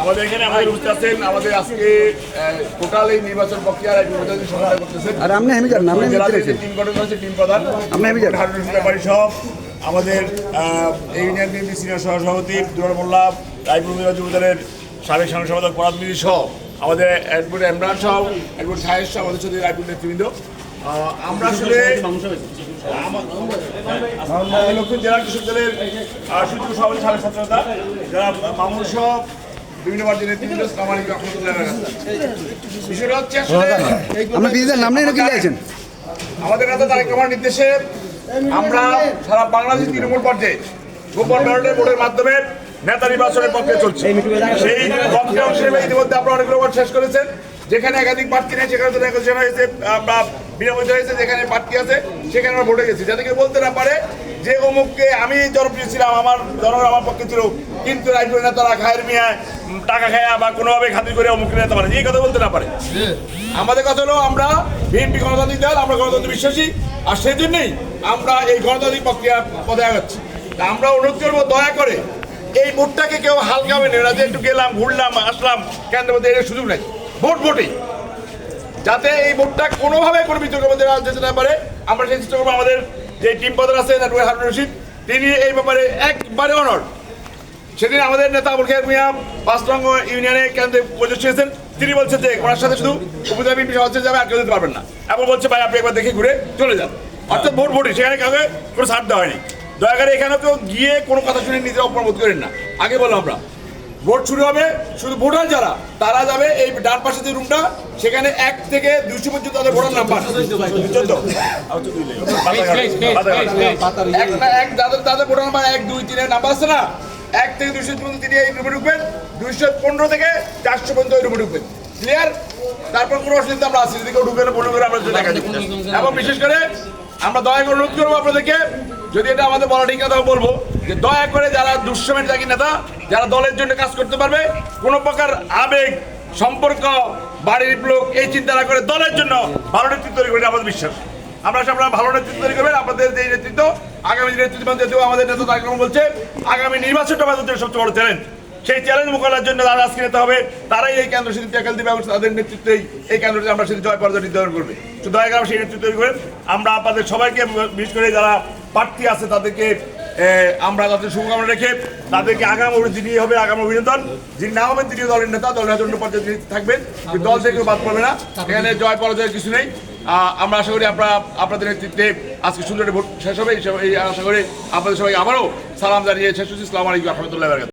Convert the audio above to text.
আমাদের এখানে আমাদের উপস্থিত আছেন আমাদের আজকে টোটাল এই নির্বাচন প্রক্রিয়ার এক নির্বাচনী সহায়তা করতেছেন। আর আপনি টিম গঠন টিম প্রধান। হারুন ব্যাপারী আমাদের এই ইউনিয়ন বিএনপি সিনিয়র সহসভাপতি দুলার মোল্লা রায়পুর যুব দলের সাবেক সাংসদ সম্পাদক পরাদ মিলি সহ আমাদের অ্যাডভোকেট ইমরান সহ অ্যাডভোকেট সাহেব সহ আমাদের সাথে রায়পুর নেতৃবৃন্দ। আমরা আসলে লক্ষ্মী জেলা কৃষক দলের সভাপতি ছাত্রতা যারা মামুন সহ বিভিন্ন পার্টির বিষয়টা হচ্ছে আসলে আমাদের নেতা তারেক নির্দেশে আমরা সারা বাংলাদেশ তৃণমূল পর্যায়ে গোপন ব্যালটের ভোটের মাধ্যমে নেতা নির্বাচনের পক্ষে চলছে। সেই পক্ষে অংশ হিসেবে ইতিমধ্যে আপনারা অনেকগুলো শেষ করেছেন। যেখানে একাধিক প্রার্থী নেই সেখানে তো হয়েছে আমরা বিনামূল্যে হয়েছে, যেখানে প্রার্থী আছে, সেখানে আমরা ভোটে গেছি। কেউ বলতে না পারে যে অমুককে আমি জনপ্রিয় ছিলাম, আমার জনগণ আমার পক্ষে ছিল, কিন্তু রাজনীতি নেতারা খায়ের মিয়া টাকা খায়া বা কোনোভাবে খাতির করে অমুক নেতা পারে এই কথা বলতে না পারে। আমাদের কথা হলো আমরা বিএনপি গণতান্ত্রিক দল, আমরা গণতন্ত্র বিশ্বাসী, আর সেই জন্যই আমরা এই গণতান্ত্রিক প্রক্রিয়া পদে আগাচ্ছি। আমরা অনুরোধ করব, দয়া করে এই ভোটটাকে কেউ হালকাভাবে নেবে না যে একটু গেলাম, ঘুরলাম, আসলাম, কেন্দ্রের মধ্যে এর সুযোগ নাই। ভোট ভোটই। যাতে এই ভোটটা কোনোভাবে কোনো বিতর্কের মধ্যে যেতে না পারে। আমরা সেই চেষ্টা করব আমাদের যে টিম পদের আছে নাটুয়া হারুন রশিদ। তিনি এই ব্যাপারে একবারে অনর সেদিন আমাদের নেতা আবুল খেয়ার মিয়া পাঁচ ইউনিয়নে কেন্দ্রে উপস্থিত হয়েছেন। তিনি বলছেন যে, ওনার সাথে শুধু উপজেলা বিএনপি সভাপতি যাবে, আর কেউ যেতে পারবেন না। এবং বলছে, ভাই, আপনি একবার দেখে ঘুরে চলে যান। অর্থাৎ ভোট ভোটই, সেখানে কাউকে কোনো ছাড় দেওয়া হয়নি। দয়া করে এখানে কেউ গিয়ে কোনো কথা শুনে নিজেরা অপরাধ করেন না। আগে বললাম আমরা ভোট শুরু হবে, শুধু ভোটার যারা, তারা যাবে এই ডান পাশে যে রুমটা সেখানে এক থেকে দুইশো পর্যন্ত তাদের ভোটার নাম্বার। এক যাদের, তাদের ভোটার নাম্বার এক, দুই, তিনের নাম্বার আছে না, এক থেকে দুইশো পর্যন্ত তিনি এই রুমে ঢুকবেন, দুইশো পনেরো থেকে চারশো পর্যন্ত এই রুমে ঢুকবেন। ক্লিয়ার তারপর কোনো অসুবিধা আমরা আসি যদি কেউ ঢুকে পনেরো করে আমরা দেখা এবং বিশেষ করে আমরা দয়া করে অনুরোধ করব আপনাদেরকে, যদি এটা আমাদের বলা ঠিক কথা বলব যে দয়া করে যারা দুঃসময়ের জাগি নেতা, যারা দলের জন্য কাজ করতে পারবে, কোনো প্রকার আবেগ, সম্পর্ক, বাড়ির লোক এই চিন্তা না করে দলের জন্য ভালো নেতৃত্ব তৈরি করে আমাদের বিশ্বাস। আমরা সব ভালো নেতৃত্ব তৈরি করবেন, আপনাদের যে নেতৃত্ব, আগামী নেতৃত্ব যেহেতু আমাদের নেতা রহমান বলছে, আগামী নির্বাচনটা আমাদের সবচেয়ে বড় চ্যালেঞ্জ সেই চ্যালেঞ্জ মোকাবেলার জন্য তারা আজকে নিতে হবে, তারাই এই কেন্দ্র সেদিন ট্যাকেল দিবে এবং তাদের নেতৃত্বেই এই কেন্দ্রটি আমরা সেদিন জয় পরাজয় নির্ধারণ করবে। তো দয়া করে সেই নেতৃত্ব তৈরি করেন। আমরা আপনাদের সবাইকে বিশেষ করে যারা প্রার্থী আছে, তাদেরকে আমরা তাদের শুভকামনা রেখে তাদেরকে আগাম যিনি হবে আগাম অভিনন্দন। যিনি না হবেন তিনি দলের নেতা, দলের জন্য পর্যায়ে তিনি থাকবেন। দল থেকে বাদ পড়বে না। এখানে জয় পরাজয়ের কিছু নেই। আমরা আশা করি আপনারা, আপনাদের নেতৃত্বে আজকে সুন্দর ভোট শেষ হবে। এই আশা করি আপনাদের সবাই আবারও সালাম জানিয়ে শেষ হচ্ছি সালাম আলাইকুম রহমতুল্লাহ